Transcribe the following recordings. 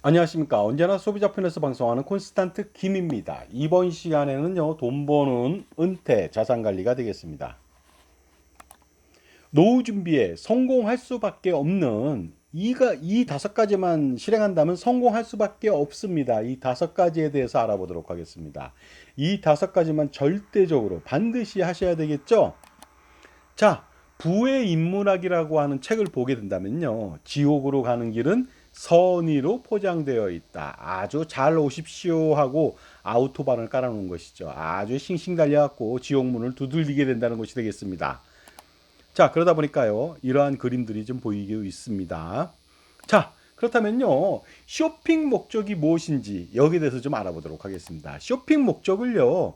안녕하십니까. 언제나 소비자 편에서 방송하는 콘스탄트 김입니다. 이번 시간에는요, 돈 버는 은퇴 자산 관리가 되겠습니다. 노후 준비에 성공할 수밖에 없는 이가 이 다섯 가지만 실행한다면 성공할 수밖에 없습니다. 이 다섯 가지에 대해서 알아보도록 하겠습니다. 이 다섯 가지만 절대적으로 반드시 하셔야 되겠죠? 자, 부의 인문학이라고 하는 책을 보게 된다면요. 지옥으로 가는 길은 선의로 포장되어 있다. 아주 잘 오십시오 하고 아우토반을 깔아놓은 것이죠. 아주 싱싱 달려갖고 지옥문을 두들기게 된다는 것이 되겠습니다. 자, 그러다 보니까요. 이러한 그림들이 좀 보이고 있습니다. 자, 그렇다면요. 쇼핑 목적이 무엇인지 여기에 대해서 좀 알아보도록 하겠습니다. 쇼핑 목적을요.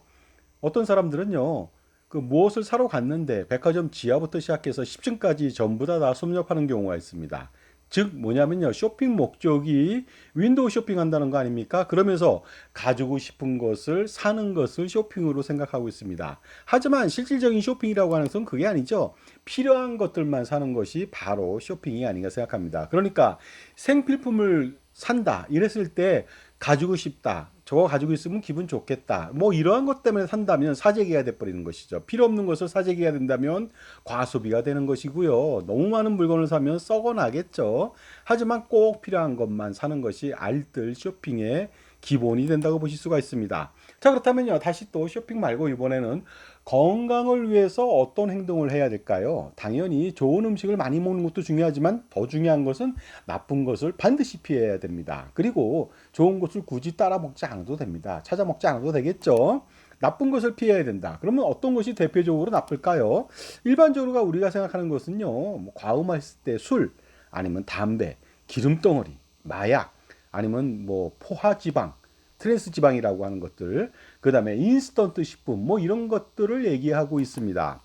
어떤 사람들은요. 그 무엇을 사러 갔는데 백화점 지하부터 시작해서 10층까지 전부 다 다 섭렵하는 경우가 있습니다. 즉 뭐냐면요 쇼핑 목적이 윈도우 쇼핑한다는 거 아닙니까? 그러면서 가지고 싶은 것을 사는 것을 쇼핑으로 생각하고 있습니다. 하지만 실질적인 쇼핑이라고 하는 것은 그게 아니죠. 필요한 것들만 사는 것이 바로 쇼핑이 아닌가 생각합니다. 그러니까 생필품을 산다 이랬을 때 가지고 싶다. 저거 가지고 있으면 기분 좋겠다. 뭐 이러한 것 때문에 산다면 사재기가 돼버리는 것이죠. 필요 없는 것을 사재기가 된다면 과소비가 되는 것이고요. 너무 많은 물건을 사면 썩어 나겠죠. 하지만 꼭 필요한 것만 사는 것이 알뜰 쇼핑의 기본이 된다고 보실 수가 있습니다. 자 그렇다면요 다시 또 쇼핑 말고 이번에는 건강을 위해서 어떤 행동을 해야 될까요? 당연히 좋은 음식을 많이 먹는 것도 중요하지만 더 중요한 것은 나쁜 것을 반드시 피해야 됩니다. 그리고 좋은 것을 굳이 따라 먹지 않아도 됩니다. 찾아 먹지 않아도 되겠죠. 나쁜 것을 피해야 된다. 그러면 어떤 것이 대표적으로 나쁠까요? 일반적으로 우리가 생각하는 것은요, 뭐 과음했을 때 술, 아니면 담배, 기름덩어리, 마약, 아니면 뭐 포화지방, 트랜스 지방이라고 하는 것들, 그 다음에 인스턴트 식품, 뭐 이런 것들을 얘기하고 있습니다.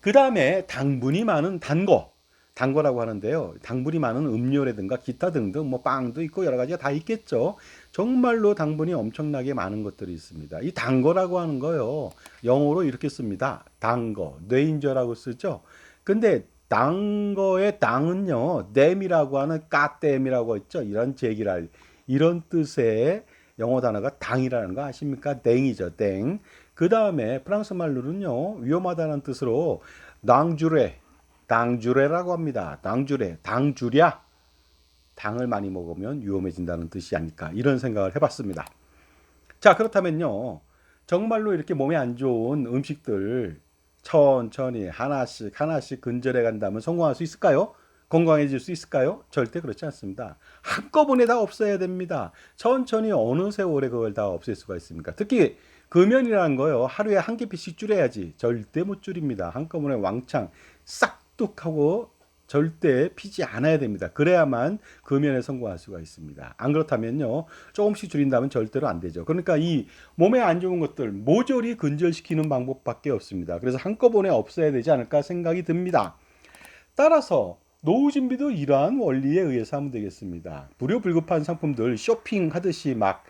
그 다음에 당분이 많은 단 거, 단 거라고 하는데요. 당분이 많은 음료라든가 기타 등등 뭐 빵도 있고 여러 가지가 다 있겠죠. 정말로 당분이 엄청나게 많은 것들이 있습니다. 이 단 거라고 하는 거요. 영어로 이렇게 씁니다. 단 거, 뇌인저라고 쓰죠. 근데 단 거의 당은요. 댐이라고 하는 까댐이라고 있죠. 이런 제기랄 이런 뜻의 영어 단어가 당이라는 거 아십니까? 땡이죠, 땡. 그 다음에 프랑스 말로는요, 위험하다는 뜻으로 낭주레, 당주레라고 합니다. 당주레, 당주랴. 당을 많이 먹으면 위험해진다는 뜻이 아닐까. 이런 생각을 해봤습니다. 자, 그렇다면요. 정말로 이렇게 몸에 안 좋은 음식들 천천히 하나씩 하나씩 근절해 간다면 성공할 수 있을까요? 건강해질 수 있을까요? 절대 그렇지 않습니다. 한꺼번에 다 없어야 됩니다. 천천히 어느 세월에 그걸 다 없앨 수가 있습니까? 특히 금연이라는 거요. 하루에 한 개씩 줄여야지. 절대 못 줄입니다. 한꺼번에 왕창 싹둑 하고 절대 피지 않아야 됩니다. 그래야만 금연에 성공할 수가 있습니다. 안 그렇다면요. 조금씩 줄인다면 절대로 안 되죠. 그러니까 이 몸에 안 좋은 것들 모조리 근절시키는 방법밖에 없습니다. 그래서 한꺼번에 없어야 되지 않을까 생각이 듭니다. 따라서 노후 준비도 이러한 원리에 의해서 하면 되겠습니다. 불효불급한 상품들 쇼핑하듯이 막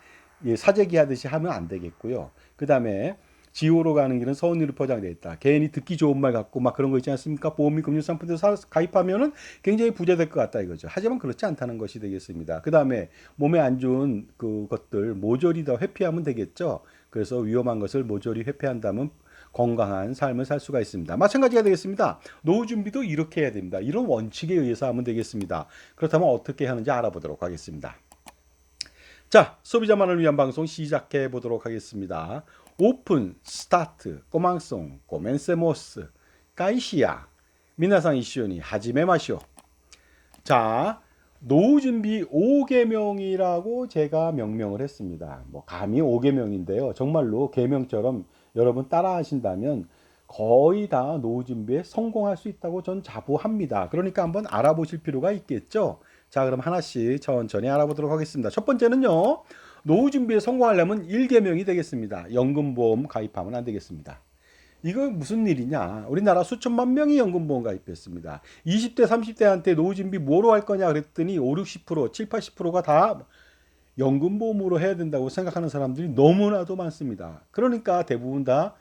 사재기 하듯이 하면 안 되겠고요. 그 다음에 지호로 가는 길은 서운리로 포장되어 있다. 개인이 듣기 좋은 말 같고 막 그런 거 있지 않습니까? 보험 및 금융 상품들 가입하면은 굉장히 부자 될 것 같다 이거죠. 하지만 그렇지 않다는 것이 되겠습니다. 그 다음에 몸에 안 좋은 그 것들 모조리 다 회피하면 되겠죠. 그래서 위험한 것을 모조리 회피한다면 건강한 삶을 살 수가 있습니다. 마찬가지가 되겠습니다. 노후 준비도 이렇게 해야 됩니다. 이런 원칙에 의해서 하면 되겠습니다. 그렇다면 어떻게 하는지 알아보도록 하겠습니다. 자, 소비자만을 위한 방송 시작해 보도록 하겠습니다. 오픈, 스타트, 꼬망송, 고멘세모스, 까이시야, 미나상 이슈니 하지메 마시오. 자, 노후 준비 5계명이라고 제가 명명을 했습니다. 뭐 감히 5계명인데요. 정말로 계명처럼 여러분 따라 하신다면 거의 다 노후 준비에 성공할 수 있다고 전 자부합니다. 그러니까 한번 알아보실 필요가 있겠죠. 자, 그럼 하나씩 천천히 알아보도록 하겠습니다. 첫 번째는요. 노후 준비에 성공하려면 1계명이 되겠습니다. 연금보험 가입하면 안 되겠습니다. 이거 무슨 일이냐? 우리나라 수천만 명이 연금보험 가입했습니다. 20대, 30대한테 노후 준비 뭐로 할 거냐 그랬더니 5, 60%, 7, 80%가 다 연금보험으로 해야 된다고 생각하는 사람들이 너무나도 많습니다. 그러니까 대부분 다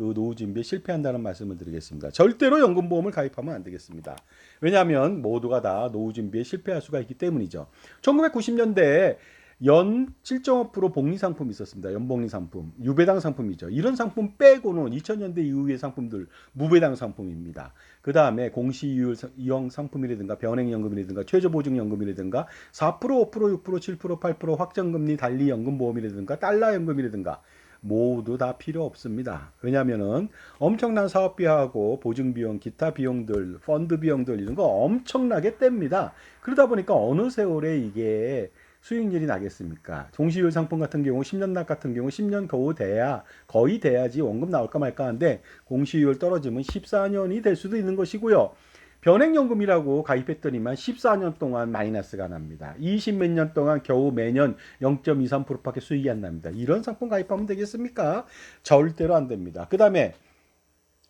그 노후 준비에 실패한다는 말씀을 드리겠습니다. 절대로 연금보험을 가입하면 안 되겠습니다. 왜냐하면 모두가 다 노후 준비에 실패할 수가 있기 때문이죠. 1990년대에 연 7.5% 복리 상품이 있었습니다. 연복리 상품, 유배당 상품이죠. 이런 상품 빼고는 2000년대 이후의 상품들 무배당 상품입니다. 그 다음에 공시이율 이용 상품이라든가 변액연금이라든가 최저보증연금이라든가 4% 5% 6% 7% 8% 확정금리 달리 연금보험이라든가 달러 연금이라든가 모두 다 필요 없습니다. 왜냐하면은 엄청난 사업비하고 보증비용, 기타 비용들, 펀드 비용들 이런 거 엄청나게 뗍니다. 그러다 보니까 어느 세월에 이게 수익률이 나겠습니까? 동시율 상품 같은 경우 10년 납 같은 경우 10년 겨우 돼야 거의 돼야지 원금 나올까 말까 하는데 공시율 떨어지면 14년이 될 수도 있는 것이고요. 변액연금이라고 가입했더니만 14년 동안 마이너스가 납니다. 20 몇 년 동안 겨우 매년 0.23%밖에 수익이 안 납니다. 이런 상품 가입하면 되겠습니까? 절대로 안 됩니다. 그 다음에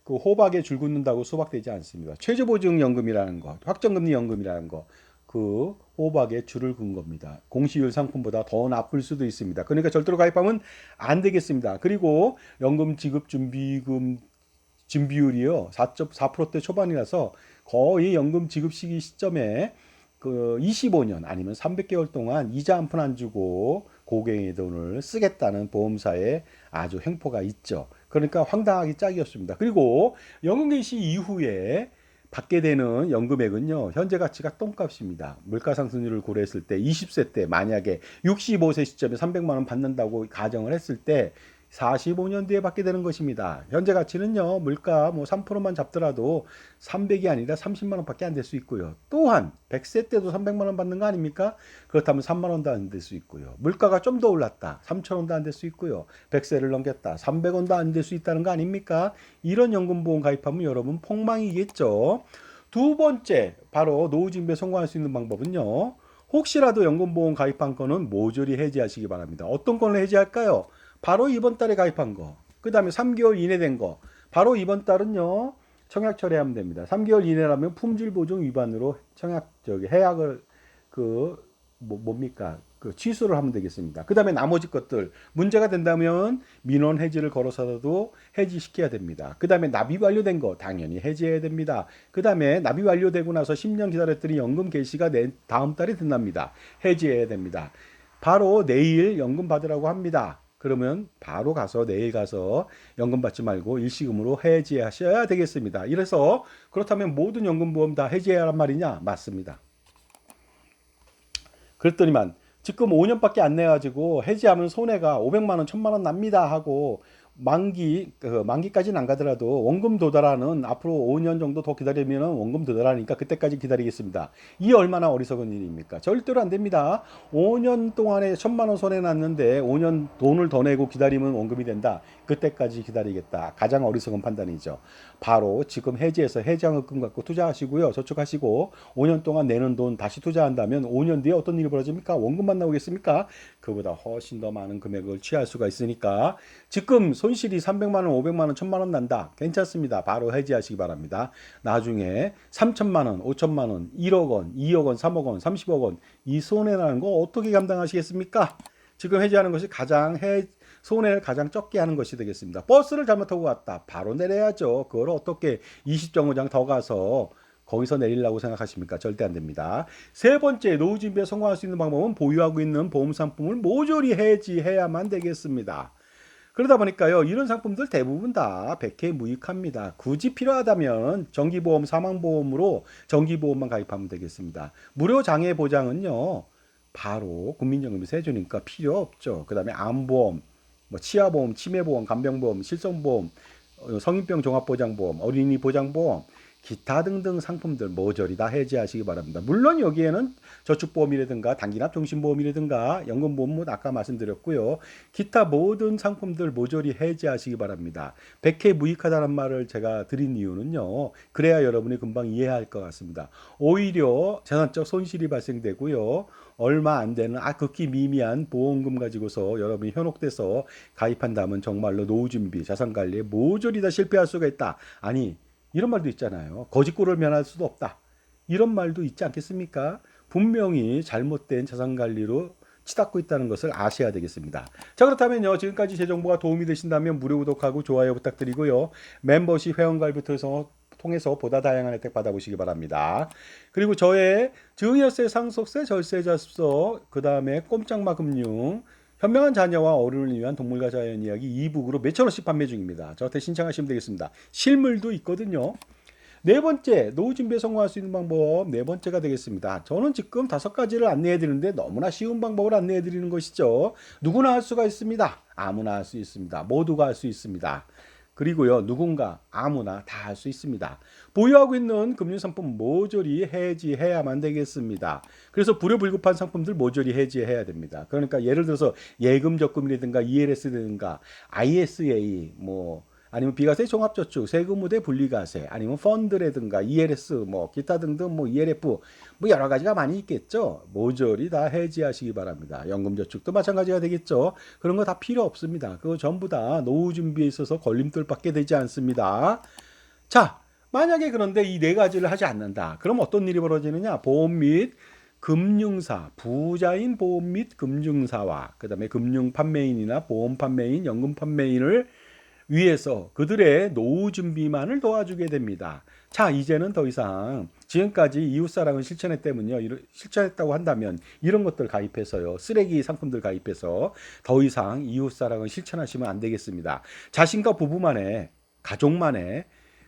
그 호박에 줄 긋는다고 수박되지 않습니다. 최저보증연금이라는 거, 확정금리 연금이라는 거, 그 호박에 줄을 근 겁니다. 공시율 상품보다 더 나쁠 수도 있습니다. 그러니까 절대로 가입하면 안 되겠습니다. 그리고 연금 지급 준비금 준비율이요 4.4%대 초반이라서 거의 연금 지급 시기 시점에 그 25년 아니면 300개월 동안 이자 한 푼 안 주고 고객의 돈을 쓰겠다는 보험사의 아주 횡포가 있죠. 그러니까 황당하기 짝이었습니다. 그리고 연금 개시 이후에 받게 되는 연금액은요 현재 가치가 똥값입니다. 물가 상승률을 고려했을 때 20세 때 만약에 65세 시점에 300만 원 받는다고 가정을 했을 때 45년 뒤에 받게 되는 것입니다. 현재 가치는요, 물가 뭐 3%만 잡더라도 300이 아니라 30만 원밖에 안 될 수 있고요. 또한 100세 때도 300만 원 받는 거 아닙니까? 그렇다면 3만 원도 안 될 수 있고요. 물가가 좀 더 올랐다. 3천 원도 안 될 수 있고요. 100세를 넘겼다. 300원도 안 될 수 있다는 거 아닙니까? 이런 연금보험 가입하면 여러분 폭망이겠죠. 두 번째, 바로 노후진비에 성공할 수 있는 방법은요. 혹시라도 연금보험 가입한 거는 모조리 해지하시기 바랍니다. 어떤 거를 해지할까요? 바로 이번 달에 가입한 거. 그 다음에 3개월 이내 된 거. 바로 이번 달은요. 청약 처리하면 됩니다. 3개월 이내라면 품질 보증 위반으로 청약 저기 해약을 그 뭐, 뭡니까? 그 취소를 하면 되겠습니다. 그 다음에 나머지 것들 문제가 된다면 민원 해지를 걸어서라도 해지시켜야 됩니다. 그 다음에 납입 완료된 거 당연히 해지해야 됩니다. 그 다음에 납입 완료되고 나서 10년 기다렸더니 연금 개시가 내 다음 달에 된답니다. 해지해야 됩니다. 바로 내일 연금 받으라고 합니다. 그러면 바로 가서 내일 가서 연금 받지 말고 일시금으로 해지하셔야 되겠습니다. 이래서 그렇다면 모든 연금보험 다 해지해야 란 말이냐? 맞습니다. 그랬더니만 지금 5년밖에 안 내가지고 해지하면 손해가 500만 원, 1000만 원 납니다 하고 만기 그 만기까지는 안 가더라도 원금 도달하는 앞으로 5년 정도 더 기다리면 원금 도달하니까 그때까지 기다리겠습니다. 이 얼마나 어리석은 일입니까? 절대로 안 됩니다. 5년 동안에 천만 원 손해 났는데 5년 돈을 더 내고 기다리면 원금이 된다. 그때까지 기다리겠다. 가장 어리석은 판단이죠. 바로 지금 해지해서 해지한금 갖고 투자하시고요. 저축하시고 5년 동안 내는 돈 다시 투자한다면 5년 뒤에 어떤 일이 벌어집니까? 원금만 나오겠습니까? 그보다 훨씬 더 많은 금액을 취할 수가 있으니까 지금 손실이 300만 원, 500만 원, 1000만 원 난다. 괜찮습니다. 바로 해지하시기 바랍니다. 나중에 3천만 원, 5천만 원, 1억 원, 2억 원, 3억 원, 30억 원 이 손해 나는 거 어떻게 감당하시겠습니까? 지금 해지하는 것이 가장 해 손해를 가장 적게 하는 것이 되겠습니다. 버스를 잘못 타고 갔다. 바로 내려야죠. 그걸 어떻게 20정거장 더 가서 거기서 내리려고 생각하십니까? 절대 안 됩니다. 세 번째, 노후 준비에 성공할 수 있는 방법은 보유하고 있는 보험 상품을 모조리 해지해야만 되겠습니다. 그러다 보니까요, 이런 상품들 대부분 다 100회 무익합니다. 굳이 필요하다면 정기보험, 사망보험으로 정기보험만 가입하면 되겠습니다. 무료 장애 보장은요, 바로 국민연금에서 해주니까 필요 없죠. 그 다음에 암보험, 뭐 치아보험, 치매보험, 간병보험, 실손보험, 어, 성인병 종합보장보험, 어린이 보장보험, 기타 등등 상품들 모조리 다 해지하시기 바랍니다. 물론 여기에는 저축보험이라든가 단기납 종신보험이라든가 연금보험 은 아까 말씀드렸고요. 기타 모든 상품들 모조리 해지하시기 바랍니다. 100회 무익하다는 말을 제가 드린 이유는요. 그래야 여러분이 금방 이해할 것 같습니다. 오히려 재산적 손실이 발생되고요. 얼마 안 되는 아 극히 미미한 보험금 가지고서 여러분이 현혹돼서 가입한다면 정말로 노후 준비, 자산 관리에 모조리 다 실패할 수가 있다. 아니 이런 말도 있잖아요. 거짓골을 면할 수도 없다. 이런 말도 있지 않겠습니까? 분명히 잘못된 자산 관리로 치닫고 있다는 것을 아셔야 되겠습니다. 자 그렇다면요 지금까지 제 정보가 도움이 되신다면 무료 구독하고 좋아요 부탁드리고요 멤버십 회원가입부터 통해서 보다 다양한 혜택 받아보시기 바랍니다. 그리고 저의 증여세, 상속세, 절세 자습서, 그 다음에 꼼짝마 금융, 현명한 자녀와 어른을 위한 동물과 자연 이야기 2북으로 몇천 원씩 판매 중입니다. 저한테 신청하시면 되겠습니다. 실물도 있거든요. 네 번째, 노후 준비에 성공할 수 있는 방법 네 번째가 되겠습니다. 저는 지금 다섯 가지를 안내해 드리는데 너무나 쉬운 방법을 안내해 드리는 것이죠. 누구나 할 수가 있습니다. 아무나 할 수 있습니다. 모두가 할 수 있습니다. 그리고요, 누군가 아무나 다 할 수 있습니다. 보유하고 있는 금융상품 모조리 해지해야만 되겠습니다. 그래서 불효불급한 상품들 모조리 해지해야 됩니다. 그러니까 예를 들어서 예금 적금이라든가 ELS라든가 ISA 뭐 아니면 비과세 종합저축, 세금무대 분리과세, 아니면 펀드라든가 ELS, 뭐 기타 등등 뭐 ELF 뭐 여러 가지가 많이 있겠죠. 모조리 다 해지하시기 바랍니다. 연금저축도 마찬가지가 되겠죠. 그런 거 다 필요 없습니다. 그거 전부 다 노후 준비에 있어서 걸림돌밖에 되지 않습니다. 자, 만약에 그런데 이 네 가지를 하지 않는다. 그럼 어떤 일이 벌어지느냐? 보험 및 금융사, 부자인 보험 및 금융사와 그 다음에 금융 판매인이나 보험 판매인, 연금 판매인을 위해서 그들의 노후 준비만을 도와주게 됩니다. 자, 이제는 더 이상 지금까지 이웃사랑을 실천했다면요. 실천했다고 한다면 이런 것들 가입해서요. 쓰레기 상품들 가입해서 더 이상 이웃사랑을 실천하시면 안 되겠습니다. 자신과 부부만의 가족만의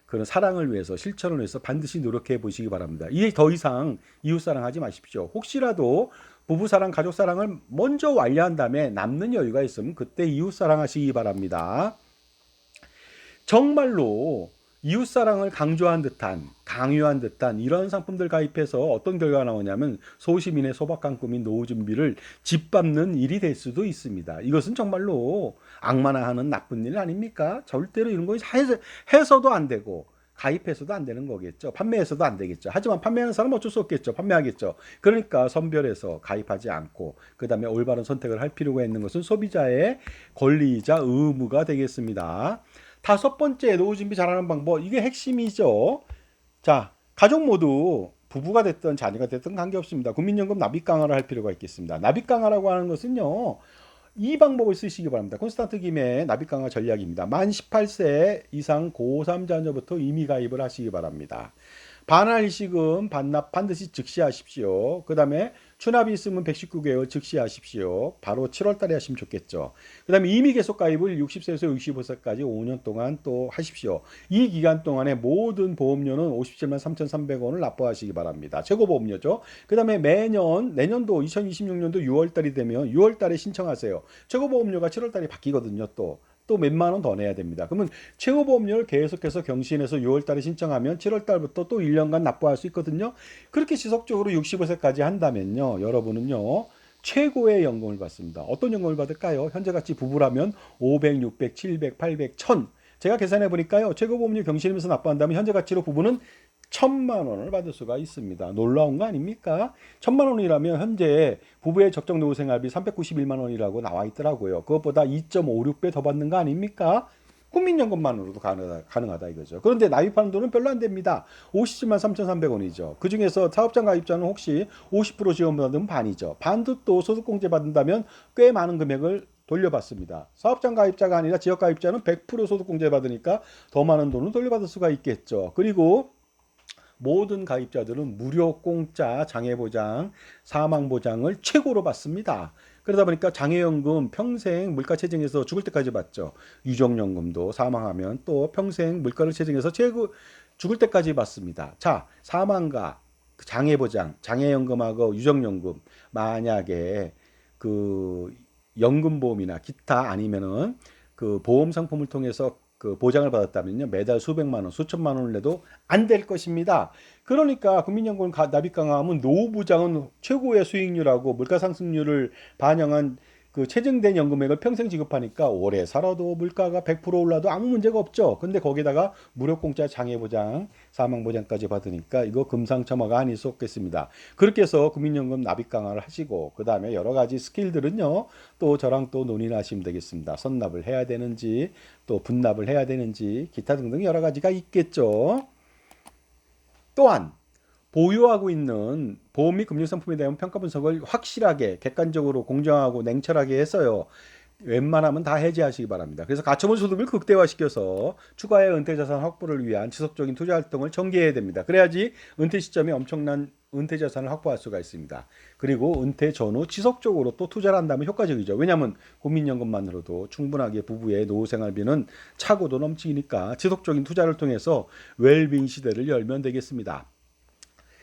그런 사랑을 위해서 실천을 위해서 반드시 노력해 보시기 바랍니다. 이게 더 이상 이웃사랑 하지 마십시오. 혹시라도 부부사랑, 가족사랑을 먼저 완료한 다음에 남는 여유가 있으면 그때 이웃사랑 하시기 바랍니다. 정말로 이웃사랑을 강조한 듯한 강요한 듯한 이런 상품들 가입해서 어떤 결과가 나오냐면 소시민의 소박한 꿈인 노후 준비를 짓밟는 일이 될 수도 있습니다. 이것은 정말로 악마나 하는 나쁜 일 아닙니까? 절대로 이런 거 해서, 해서도 안 되고 가입해서도 안 되는 거겠죠. 판매해서도 안 되겠죠. 하지만 판매하는 사람은 어쩔 수 없겠죠. 판매하겠죠. 그러니까 선별해서 가입하지 않고 그 다음에 올바른 선택을 할 필요가 있는 것은 소비자의 권리이자 의무가 되겠습니다. 다섯 번째 노후 준비 잘하는 방법 이게 핵심이죠. 자 가족 모두 부부가 됐든 자녀가 됐든 관계없습니다. 국민연금 납입 강화를 할 필요가 있겠습니다. 납입 강화라고 하는 것은요. 이 방법을 쓰시기 바랍니다. 콘스탄트 김의 납입 강화 전략입니다. 만 18세 이상 고3 자녀부터 이미 가입을 하시기 바랍니다. 반환 일시금 반납 반드시 즉시 하십시오. 그 다음에 추납이 있으면 119개월 즉시 하십시오. 바로 7월 달에 하시면 좋겠죠. 그 다음에 이미 계속 가입을 60세에서 65세까지 5년 동안 또 하십시오. 이 기간 동안에 모든 보험료는 57만 3,300원을 납부하시기 바랍니다. 최고 보험료죠. 그 다음에 매년, 내년도 2026년도 6월 달이 되면 6월 달에 신청하세요. 최고 보험료가 7월 달에 바뀌거든요, 또. 또 몇만 원 더 내야 됩니다. 그러면 최고 보험료를 계속해서 경신해서 6월 달에 신청하면 7월 달부터 또 1년간 납부할 수 있거든요. 그렇게 지속적으로 65세까지 한다면요. 여러분은요. 최고의 연금을 받습니다. 어떤 연금을 받을까요? 현재같이 부부라면 500, 600, 700, 800, 1000. 제가 계산해 보니까요. 최고 보험료 경신하면서 납부한다면 현재 가치로 부부는 천만 원을 받을 수가 있습니다. 놀라운 거 아닙니까? 천만 원이라면 현재 부부의 적정 노후 생활비 391만 원이라고 나와 있더라고요. 그것보다 2.56배 더 받는 거 아닙니까? 국민연금만으로도 가능하다, 가능하다 이거죠. 그런데 납입하는 돈은 별로 안 됩니다. 57만 3,300원이죠. 그 중에서 사업장 가입자는 혹시 50% 지원받으면 반이죠. 반도 또 소득공제 받는다면 꽤 많은 금액을 돌려받습니다. 사업장 가입자가 아니라 지역 가입자는 100% 소득공제 받으니까 더 많은 돈을 돌려받을 수가 있겠죠. 그리고 모든 가입자들은 무료 공짜 장애보장, 사망보장을 최고로 받습니다. 그러다 보니까 장애연금 평생 물가 체증해서 죽을 때까지 받죠. 유족연금도 사망하면 또 평생 물가를 체증해서 최고 죽을 때까지 받습니다. 자, 사망과 장애보장, 장애연금하고 유족연금 만약에 그 연금보험이나 기타 아니면은 그 보험 상품을 통해서 그 보장을 받았다면요 매달 수백만 원, 수천만 원을 내도 안 될 것입니다. 그러니까 국민연금 가- 납입 강화하면 노후 보장은 최고의 수익률하고 물가 상승률을 반영한 그 체증된 연금액을 평생 지급하니까 오래 살아도 물가가 100% 올라도 아무 문제가 없죠. 근데 거기다가 무료 공짜 장애 보장, 사망 보장까지 받으니까 이거 금상첨화가 아닐 수 없겠습니다. 그렇게 해서 국민연금 납입 강화를 하시고 그 다음에 여러 가지 스킬들은요 또 저랑 또 논의를 하시면 되겠습니다. 선납을 해야 되는지 또 분납을 해야 되는지 기타 등등 여러 가지가 있겠죠. 또한 보유하고 있는 보험 및 금융 상품에 대한 평가 분석을 확실하게 객관적으로 공정하고 냉철하게 해서요. 웬만하면 다 해지하시기 바랍니다. 그래서 가처분 소득을 극대화시켜서 추가의 은퇴 자산 확보를 위한 지속적인 투자 활동을 전개해야 됩니다. 그래야지 은퇴 시점에 엄청난 은퇴 자산을 확보할 수가 있습니다. 그리고 은퇴 전후 지속적으로 또 투자를 한다면 효과적이죠. 왜냐하면 국민연금만으로도 충분하게 부부의 노후 생활비는 차고도 넘치니까 지속적인 투자를 통해서 웰빙 시대를 열면 되겠습니다.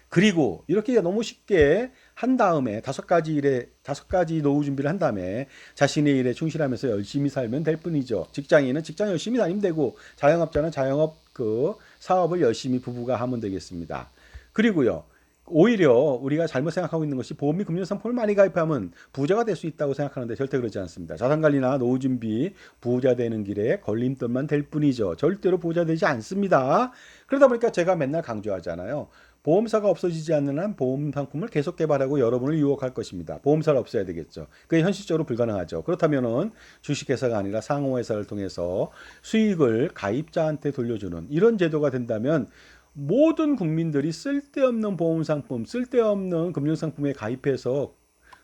그리고 이렇게 너무 쉽게 한 다음에 다섯 가지 일에 다섯 가지 노후 준비를 한 다음에 자신의 일에 충실하면서 열심히 살면 될 뿐이죠. 직장인은 직장 열심히 다니면 되고 자영업자는 자영업 그 사업을 열심히 부부가 하면 되겠습니다. 그리고요. 오히려 우리가 잘못 생각하고 있는 것이 보험 및 금융 상품을 많이 가입하면 부자가 될 수 있다고 생각하는데 절대 그렇지 않습니다. 자산 관리나 노후 준비 부자 되는 길에 걸림돌만 될 뿐이죠. 절대로 부자 되지 않습니다. 그러다 보니까 제가 맨날 강조하잖아요. 보험사가 없어지지 않는 한 보험 상품을 계속 개발하고 여러분을 유혹할 것입니다. 보험사를 없애야 되겠죠. 그게 현실적으로 불가능하죠. 그렇다면은 주식회사가 아니라 상호회사를 통해서 수익을 가입자한테 돌려주는 이런 제도가 된다면 모든 국민들이 쓸데없는 보험 상품, 쓸데없는 금융 상품에 가입해서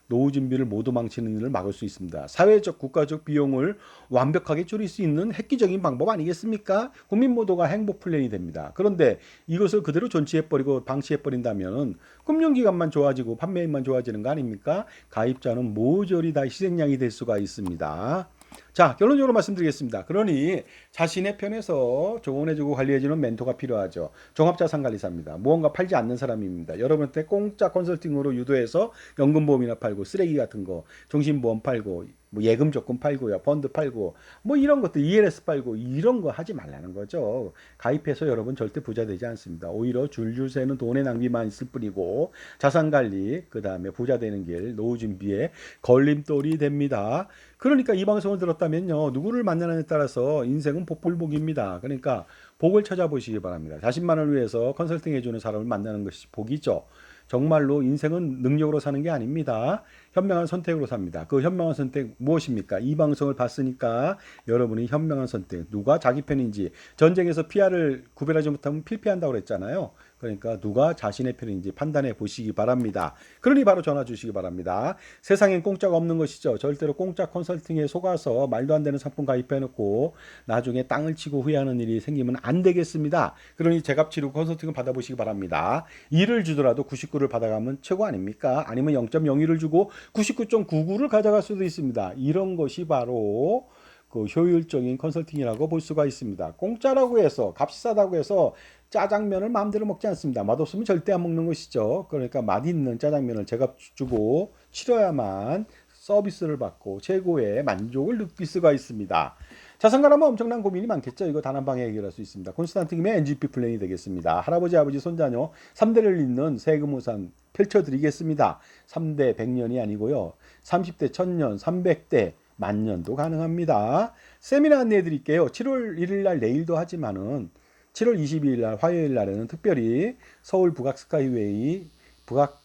노후 준비를 모두 망치는 일을 막을 수 있습니다. 사회적, 국가적 비용을 완벽하게 줄일 수 있는 획기적인 방법 아니겠습니까? 국민 모두가 행복 플랜이 됩니다. 그런데 이것을 그대로 존치해버리고 방치해버린다면 금융기관만 좋아지고 판매액만 좋아지는 거 아닙니까? 가입자는 모조리 다 희생양이 될 수가 있습니다. 자, 결론적으로 말씀드리겠습니다. 그러니 자신의 편에서 조언해주고 관리해주는 멘토가 필요하죠. 종합자산관리사입니다. 무언가 팔지 않는 사람입니다. 여러분한테 공짜 컨설팅으로 유도해서 연금보험이나 팔고 쓰레기 같은 거, 종신보험 팔고 뭐 예금 조건 팔고요, 펀드 팔고 뭐 이런 것들 ELS 팔고 이런 거 하지 말라는 거죠. 가입해서 여러분 절대 부자 되지 않습니다. 오히려 줄줄 새는 돈의 낭비만 있을 뿐이고 자산 관리 그 다음에 부자 되는 길 노후 준비에 걸림돌이 됩니다. 그러니까 이 방송을 들었다면요 누구를 만나느냐에 따라서 인생은 복불복입니다. 그러니까 복을 찾아보시기 바랍니다. 자신만을 위해서 컨설팅 해주는 사람을 만나는 것이 복이죠. 정말로 인생은 능력으로 사는 게 아닙니다. 현명한 선택으로 삽니다. 그 현명한 선택 무엇입니까? 이 방송을 봤으니까 여러분이 현명한 선택, 누가 자기 편인지 전쟁에서 피아를 구별하지 못하면 필피한다고 그랬잖아요. 그러니까 누가 자신의 편인지 판단해 보시기 바랍니다. 그러니 바로 전화 주시기 바랍니다. 세상엔 공짜가 없는 것이죠. 절대로 공짜 컨설팅에 속아서 말도 안 되는 상품 가입해 놓고 나중에 땅을 치고 후회하는 일이 생기면 안 되겠습니다. 그러니 제값 치르고 컨설팅을 받아보시기 바랍니다. 1을 주더라도 99를 받아가면 최고 아닙니까? 아니면 0.01을 주고 99.99를 가져갈 수도 있습니다. 이런 것이 바로 그 효율적인 컨설팅이라고 볼 수가 있습니다. 공짜라고 해서 값이 싸다고 해서 짜장면을 마음대로 먹지 않습니다. 맛없으면 절대 안 먹는 것이죠. 그러니까 맛있는 짜장면을 제가 주고 치러야만 서비스를 받고 최고의 만족을 느낄 수가 있습니다. 자산가라면 엄청난 고민이 많겠죠. 이거 단 한 방에 해결할 수 있습니다. 콘스탄트 김의 NGP 플랜이 되겠습니다. 할아버지, 아버지, 손자녀 3대를 잇는 세금 우산 펼쳐드리겠습니다. 3대 100년이 아니고요. 30대 1000년, 300대 만년도 가능합니다. 세미나 안내해 드릴게요. 7월 1일 날 내일도 하지만은 7월 22일 날 화요일 날에는 특별히 서울 북악 스카이웨이 북악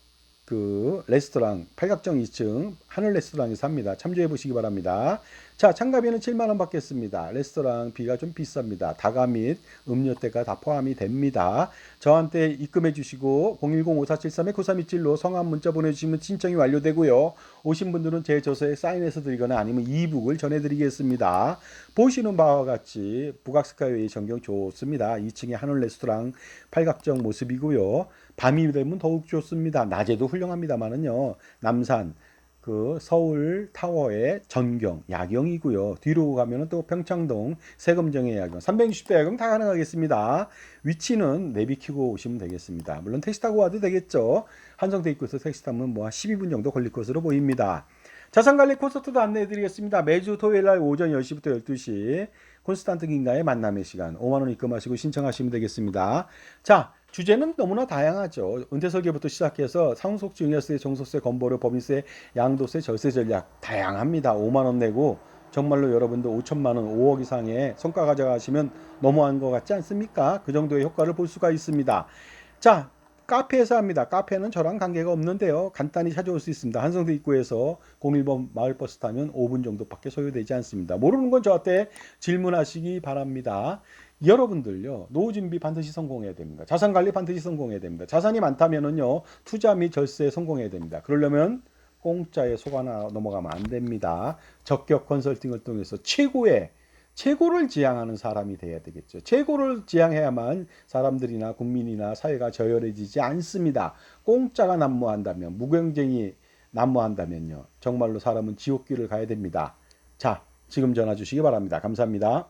그 레스토랑 팔각정 2층 하늘 레스토랑에서 합니다. 참조해 보시기 바랍니다. 자, 참가비는 7만 원 받겠습니다. 레스토랑 비가 좀 비쌉니다. 다가 및 음료대가 다 포함이 됩니다. 저한테 입금해 주시고 010-5473-9327로 성함 문자 보내주시면 신청이 완료되고요. 오신 분들은 제 저서에 사인해서 드리거나 아니면 이북을 전해드리겠습니다. 보시는 바와 같이 북악스카이웨이 전경 좋습니다. 2층에 하늘 레스토랑 팔각정 모습이고요. 밤이 되면 더욱 좋습니다. 낮에도 훌륭합니다만은요. 남산 그 서울 타워의 전경 야경이고요. 뒤로 가면은 또 평창동 세금정의 야경 360도 야경 다 가능하겠습니다. 위치는 내비키고 오시면 되겠습니다. 물론 택시 타고 와도 되겠죠. 한성대 입구에서 택시 타면 뭐 12분 정도 걸릴 것으로 보입니다. 자산관리 콘서트도 안내해 드리겠습니다. 매주 토요일 날 오전 10시부터 12시 콘스탄트 긴가의 만남의 시간 5만 원 입금하시고 신청하시면 되겠습니다. 자, 주제는 너무나 다양하죠. 은퇴 설계부터 시작해서 상속 증여세, 종소세, 건보료, 법인세, 양도세, 절세 전략 다양합니다. 5만 원 내고 정말로 여러분들 5천만 원, 5억 이상의 성과 가져가시면 너무한 것 같지 않습니까? 그 정도의 효과를 볼 수가 있습니다. 자, 카페에서 합니다. 카페는 저랑 관계가 없는데요. 간단히 찾아올 수 있습니다. 한성대 입구에서 01번 마을버스 타면 5분 정도밖에 소요되지 않습니다. 모르는 건 저한테 질문하시기 바랍니다. 여러분들요 노후 준비 반드시 성공해야 됩니다. 자산 관리 반드시 성공해야 됩니다. 자산이 많다면은요 투자 및 절세에 성공해야 됩니다. 그러려면 공짜에 속아나 넘어가면 안 됩니다. 적격 컨설팅을 통해서 최고의 최고를 지향하는 사람이 돼야 되겠죠. 최고를 지향해야만 사람들이나 국민이나 사회가 저열해지지 않습니다. 공짜가 난무한다면 무경쟁이 난무한다면요. 정말로 사람은 지옥길을 가야 됩니다. 자, 지금 전화 주시기 바랍니다. 감사합니다.